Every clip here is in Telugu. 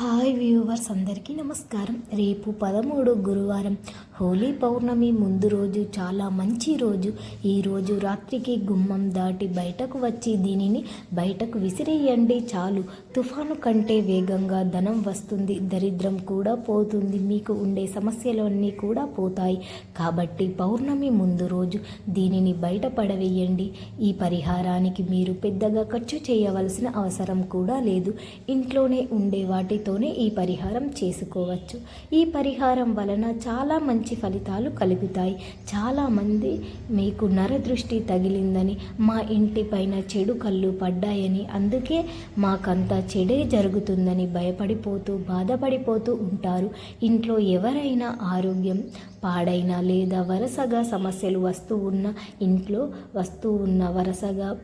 హాయ్ వ్యూవర్స్ అందరికీ నమస్కారం. రేపు పదమూడు గురువారం హోలీ పౌర్ణమి ముందు రోజు చాలా మంచి రోజు. ఈ రోజు రాత్రికి గుమ్మం దాటి బయటకు వచ్చి దీనిని బయటకు విసిరేయండి చాలు. తుఫాను కంటే వేగంగా ధనం వస్తుంది దరిద్రం కూడా పోతుంది. మీకు ఉండే సమస్యలన్నీ కూడా పోతాయి. కాబట్టి పౌర్ణమి ముందు రోజు దీనిని బయట పడవేయండి. ఈ పరిహారానికి మీరు పెద్దగా ఖర్చు చేయవలసిన అవసరం కూడా లేదు. ఇంట్లోనే ఉండే వాటితోనే ఈ పరిహారం చేసుకోవచ్చు. ఈ పరిహారం వలన చాలా మంచి ఫలితాలు కలుగుతాయి. చాలామంది మీకు నరదృష్టి తగిలిందని మా ఇంటి పైన చెడు కళ్ళు పడ్డాయని అందుకే మాకంతా చెడే జరుగుతుందని భయపడిపోతూ బాధపడిపోతూ ఉంటారు. ఇంట్లో ఎవరైనా ఆరోగ్యం పాడైనా లేదా వరుసగా సమస్యలు వస్తూ ఉన్న ఇంట్లో వస్తూ ఉన్న వరుసగా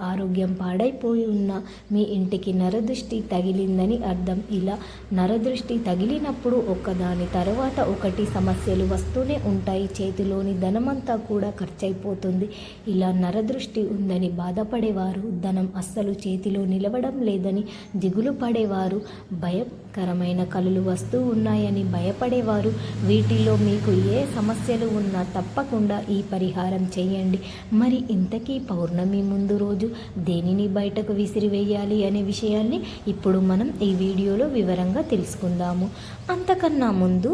ఆరోగ్యం పాడైపోయి ఉన్న మీ ఇంటికి నరదృష్టి తగిలిందని అర్థం. ఇలా నరదృష్టి తగిలినప్పుడు ఒకదాని తర్వాత ఒకటి సమస్యలు వస్తూనే ఉంటాయి. చేతిలోని ధనమంతా కూడా ఖర్చయిపోతుంది ఇలా నరదృష్టి ఉందని బాధపడేవారు ధనం అస్సలు చేతిలో నిలవడం లేదని దిగులు పడేవారు భయం కరమైన కళలు వస్తూ ఉన్నాయని భయపడేవారు. వీటిలో మీకు ఏ సమస్యలు ఉన్నా తప్పకుండా ఈ పరిహారం చేయండి. మరి ఇంతకీ పౌర్ణమి ముందు రోజు దేనిని బయటకు విసిరివేయాలి అనే విషయాన్ని ఇప్పుడు మనం ఈ వీడియోలో వివరంగా తెలుసుకుందాము. అంతకన్నా ముందు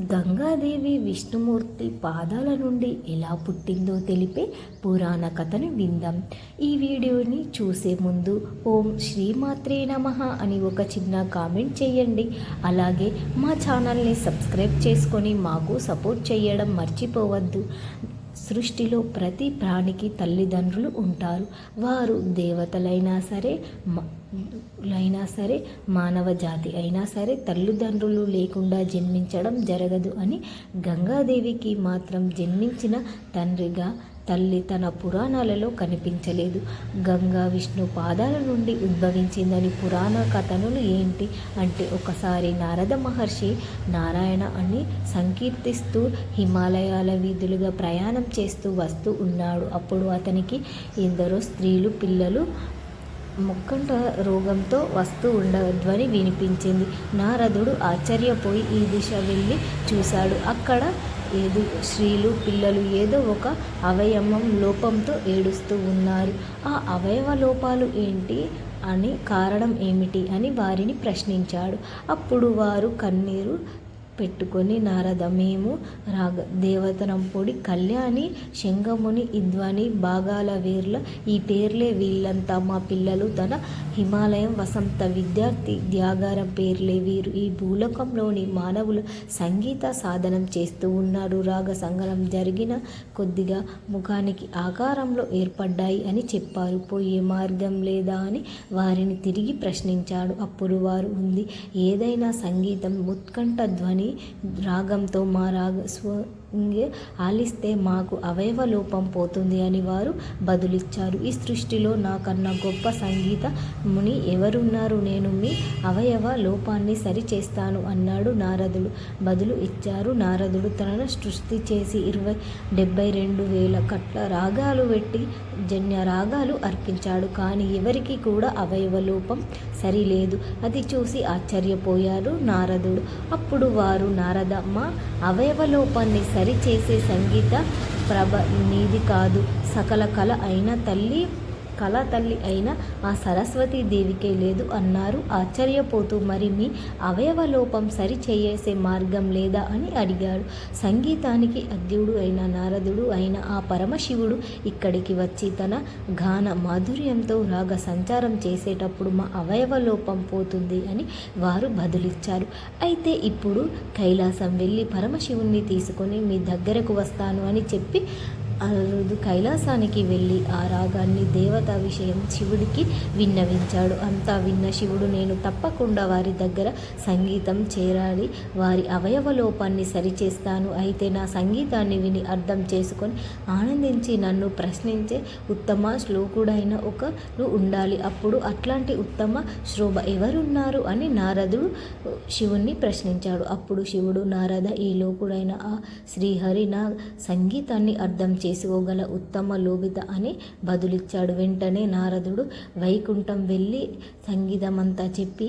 గంగాదేవి విష్ణుమూర్తి పాదాల నుండి ఎలా పుట్టిందో తెలిపే పురాణ కథను విందాం. ఈ వీడియోని చూసే ముందు ఓం శ్రీమాత్రే నమ అని ఒక చిన్న కామెంట్ చేయండి. అలాగే మా ఛానల్ని సబ్స్క్రైబ్ చేసుకొని మాకు సపోర్ట్ చేయడం మర్చిపోవద్దు. సృష్టిలో ప్రతి ప్రాణికి తల్లిదండ్రులు ఉంటారు. వారు దేవతలైనా సరే అయినా సరే మానవ జాతి అయినా సరే తల్లిదండ్రులు లేకుండా జన్మించడం జరగదు అని గంగాదేవికి మాత్రం జన్మించిన తండ్రిగా తల్లి తన పురాణాలలో కనిపించలేదు. గంగా విష్ణు పాదాల నుండి ఉద్భవించిందని పురాణ కథనులు ఏంటి అంటే ఒకసారి నారద మహర్షి నారాయణ అని సంకీర్తిస్తూ హిమాలయాల వీధులుగా ప్రయాణం చేస్తూ వస్తూ ఉన్నాడు. అప్పుడు అతనికి ఎందరో స్త్రీలు పిల్లలు ముక్కంట రోగంతో వస్తూ ఉండవద్దని వినిపించింది. నారదుడు ఆశ్చర్యపోయి ఈ దిశ వెళ్ళి చూశాడు. అక్కడ ఏదో స్త్రీలు పిల్లలు ఏదో ఒక అవయవం లోపంతో ఏడుస్తూ ఉన్నారు. ఆ అవయవ లోపాలు ఏంటి అని కారణం ఏమిటి అని వారిని ప్రశ్నించాడు. అప్పుడు వారు కన్నీరు పెట్టుకొని నారద మేము రాగ దేవతనం పొడి కళ్యాణి శంగముని ఇద్వాని భాగాల వీర్ల ఈ పేర్లే వీళ్ళంతా మా పిల్లలు తన హిమాలయం వసంత విద్యార్థి త్యాగారం పేర్లే వీరు. ఈ భూలోకంలోని మానవులు సంగీత సాధనం చేస్తూ ఉన్నారు. రాగ సంగనం జరిగిన కొద్దిగా ముఖానికి ఆకారంలో ఏర్పడ్డాయి అని చెప్పారు. పోయే మార్గం లేదా అని వారిని తిరిగి ప్రశ్నించాడు. అప్పుడు వారు ఉంది ఏదైనా సంగీతం ఉత్కంఠ ధ్వని రాగంతో మా రాగ స్వ ఆలిస్తే మాకు అవయవ లోపం పోతుంది అని వారు బదులిచ్చారు. ఈ సృష్టిలో నాకన్నా గొప్ప సంగీత ముని ఎవరున్నారు? నేను మీ అవయవ లోపాన్ని సరిచేస్తాను అన్నాడు నారదుడు. బదులు ఇచ్చారు నారదుడు తనను సృష్టి చేసి ఇరవై డెబ్బై రెండు వేల కట్ల రాగాలు పెట్టి జన్య రాగాలు అర్పించాడు. కానీ ఎవరికి కూడా అవయవ లోపం సరిలేదు. అది చూసి ఆశ్చర్యపోయారు నారదుడు. అప్పుడు వారు నారద మా అవయవ లోపాన్ని సరి సరిచేసే సంగీత ప్రభ నీది కాదు. సకల కళ అయిన తల్లి కళ తల్లి అయిన ఆ సరస్వతీ దేవికే లేదు అన్నారు. ఆశ్చర్యపోతూ మరి మీ అవయవ లోపం సరి చేసే మార్గం లేదా? అని అడిగాడు. సంగీతానికి అద్యుడు అయిన నారదుడు అయిన ఆ పరమశివుడు ఇక్కడికి వచ్చి తన గాన మాధుర్యంతో రాగ సంచారం చేసేటప్పుడు మా అవయవ లోపం పోతుంది అని వారు బదులిచ్చారు. అయితే ఇప్పుడు కైలాసం వెళ్ళి పరమశివుణ్ణి తీసుకొని మీ దగ్గరకు వస్తాను అని చెప్పి ఆ కైలాసానికి వెళ్ళి ఆ రాగాన్ని దేవత విషయం శివుడికి విన్నవించాడు. అంతా విన్న శివుడు నేను తప్పకుండా వారి దగ్గర సంగీతం చేరాలి. వారి అవయవ లోపాన్ని సరిచేస్తాను. అయితే నా సంగీతాన్ని విని అర్థం చేసుకొని ఆనందించి నన్ను ప్రశ్నించే ఉత్తమ శ్లోకుడైన ఒకరు ఉండాలి. అప్పుడు అట్లాంటి ఉత్తమ శోభ ఎవరున్నారు? అని నారదుడు శివుణ్ణి ప్రశ్నించాడు. అప్పుడు శివుడు నారద ఈ లోకుడైన ఆ శ్రీహరి నా సంగీతాన్ని అర్థం చేసుకోగల ఉత్తమ లోభిత అని బదులిచ్చాడు. వెంటనే నారదుడు వైకుంఠం వెళ్ళి సంగీతమంతా చెప్పి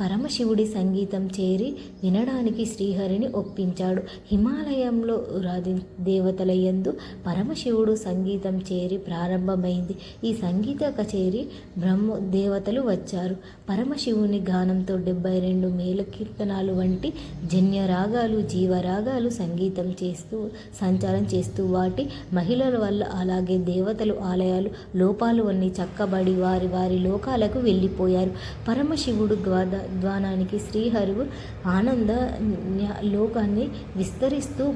పరమశివుడి సంగీతం చేరి వినడానికి శ్రీహరిని ఒప్పించాడు. హిమాలయంలో రాధి దేవతల యందు పరమశివుడు సంగీతం చేరి ప్రారంభమైంది. ఈ సంగీత కచేరి బ్రహ్మ దేవతలు వచ్చారు. పరమశివుని గానంతో డెబ్బై రెండు మేల కీర్తనాలు వంటి జన్య రాగాలు జీవరాగాలు సంగీతం చేస్తూ సంచారం చేస్తూ వాటి మహిళల వల్ల అలాగే దేవతలు ఆలయాలు లోపాలు అన్ని చక్కబడి వారి వారి లోకాలకు వెళ్ళిపోయారు. పరమశివుడు ద్వాద ద్వానానికి శ్రీహరువు ఆనంద లోకాన్ని విస్తరిస్తూ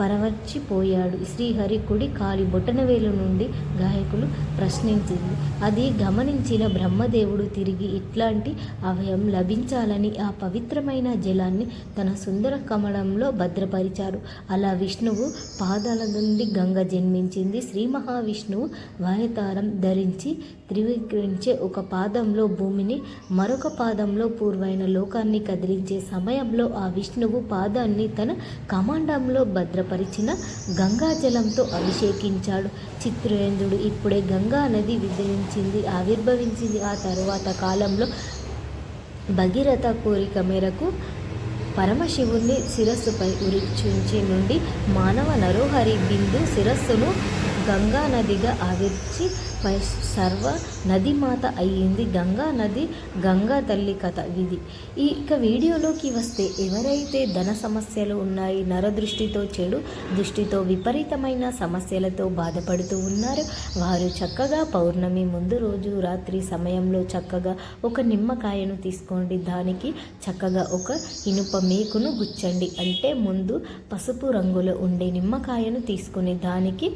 పరవర్చిపోయాడు శ్రీహరి కుడి కాలి బొటనవేలు నుండి గాయకులు ప్రశ్నించింది. అది గమనించిన బ్రహ్మదేవుడు తిరిగి ఇట్లాంటి అభయం లభించాలని ఆ పవిత్రమైన జలాన్ని తన సుందర కమలంలో భద్రపరిచారు అలా విష్ణువు పాదాల నుండి గంగ జన్మించింది. శ్రీ మహావిష్ణువు వాయతారం ధరించి త్రివిక్రించే ఒక పాదంలో భూమిని మరొక పాదంలో పూర్వైన లోకాన్ని కదిలించే సమయంలో ఆ విష్ణువు పాదాన్ని తన కమాండంలో భద్రపరిచిన గంగాజలంతో అభిషేకించాడు. చిత్రేంద్రుడు ఇప్పుడే గంగా నది విజయించింది ఆవిర్భవించింది. ఆ తరువాత కాలంలో భగీరథ కోరిక మేరకు పరమశివుణ్ణి శిరస్సుపై ఉరిచుంచి నుండి మానవ నరోహరి బిందు శిరస్సును గంగా నదిగా ఆవిర్చి సర్వ నదిమాత అయ్యింది గంగా నది గంగా తల్లి కథ ఇది ఈ ఇక వీడియోలోకి వస్తే ఎవరైతే ధన సమస్యలు ఉన్నాయి నరదృష్టితో చెడు దృష్టితో విపరీతమైన సమస్యలతో బాధపడుతూ ఉన్నారో వారు చక్కగా పౌర్ణమి ముందు రోజు రాత్రి సమయంలో చక్కగా ఒక నిమ్మకాయను తీసుకోండి. దానికి చక్కగా ఒక ఇనుప మేకును గుచ్చండి. అంటే ముందు పసుపు రంగులో ఉండే నిమ్మకాయను తీసుకుని దానికి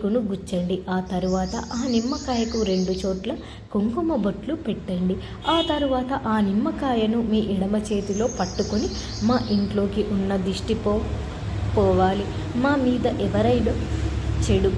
మేకును గుచ్చండి ఆ తరువాత ఆ నిమ్మకాయకు రెండు చోట్ల కుంకుమ బొట్లు పెట్టండి. ఆ తరువాత ఆ నిమ్మకాయను మీ ఎడమ చేతిలో పట్టుకొని మా ఇంట్లోకి ఉన్న దిష్టి పో పోవాలి. మా మీద ఎవరైనా చెడు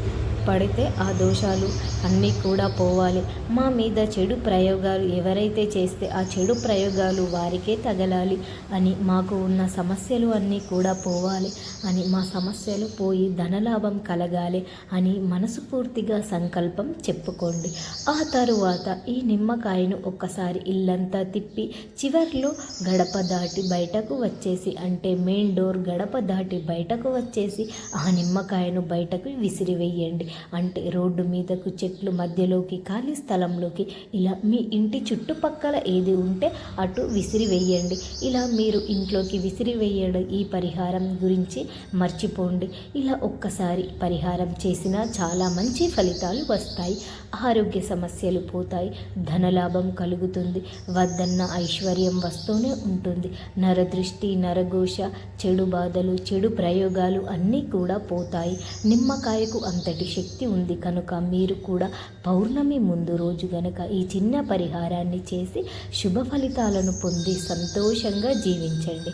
పడితే ఆ దోషాలు అన్నీ కూడా పోవాలి. మా మీద చెడు ప్రయోగాలు ఎవరైతే చేస్తే ఆ చెడు ప్రయోగాలు వారికే తగలాలి అని మాకు ఉన్న సమస్యలు అన్నీ కూడా పోవాలి అని మా సమస్యలు పోయి ధనలాభం కలగాలి అని మనసుపూర్తిగా సంకల్పం చెప్పుకోండి. ఆ తరువాత ఈ నిమ్మకాయను ఒక్కసారి ఇల్లంతా తిప్పి చివర్లో గడప దాటి బయటకు వచ్చేసి అంటే మెయిన్ డోర్ గడప దాటి బయటకు వచ్చేసి ఆ నిమ్మకాయను బయటకు విసిరివేయండి. అంటే రోడ్డు మీదకు చెట్లు మధ్యలోకి ఖాళీ స్థలంలోకి ఇలా మీ ఇంటి చుట్టుపక్కల ఏది ఉంటే అటు విసిరివేయండి. ఇలా మీరు ఇంట్లోకి విసిరివేయడం ఈ పరిహారం గురించి మర్చిపోండి. ఇలా ఒక్కసారి పరిహారం చేసినా చాలా మంచి ఫలితాలు వస్తాయి. ఆరోగ్య సమస్యలు పోతాయి. ధనలాభం కలుగుతుంది. వద్దన్న ఐశ్వర్యం వస్తూనే ఉంటుంది. నరదృష్టి నరఘోష చెడు బాధలు చెడు ప్రయోగాలు అన్నీ కూడా పోతాయి. నిమ్మకాయకు అంతటి శక్తి ఉంది కనుక మీరు కూడా పౌర్ణమి ముందు రోజు గనక ఈ చిన్న పరిహారాన్ని చేసి శుభ ఫలితాలను పొంది సంతోషంగా జీవించండి.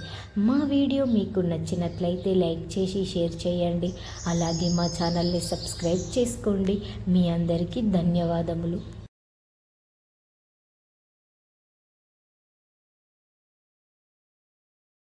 మా వీడియో మీకు నచ్చినట్లయితే లైక్ చేసి షేర్ చేయండి. అలాగే మా ఛానల్ని సబ్స్క్రైబ్ చేసుకోండి. మీ అందరికీ ధన్యవాదములు.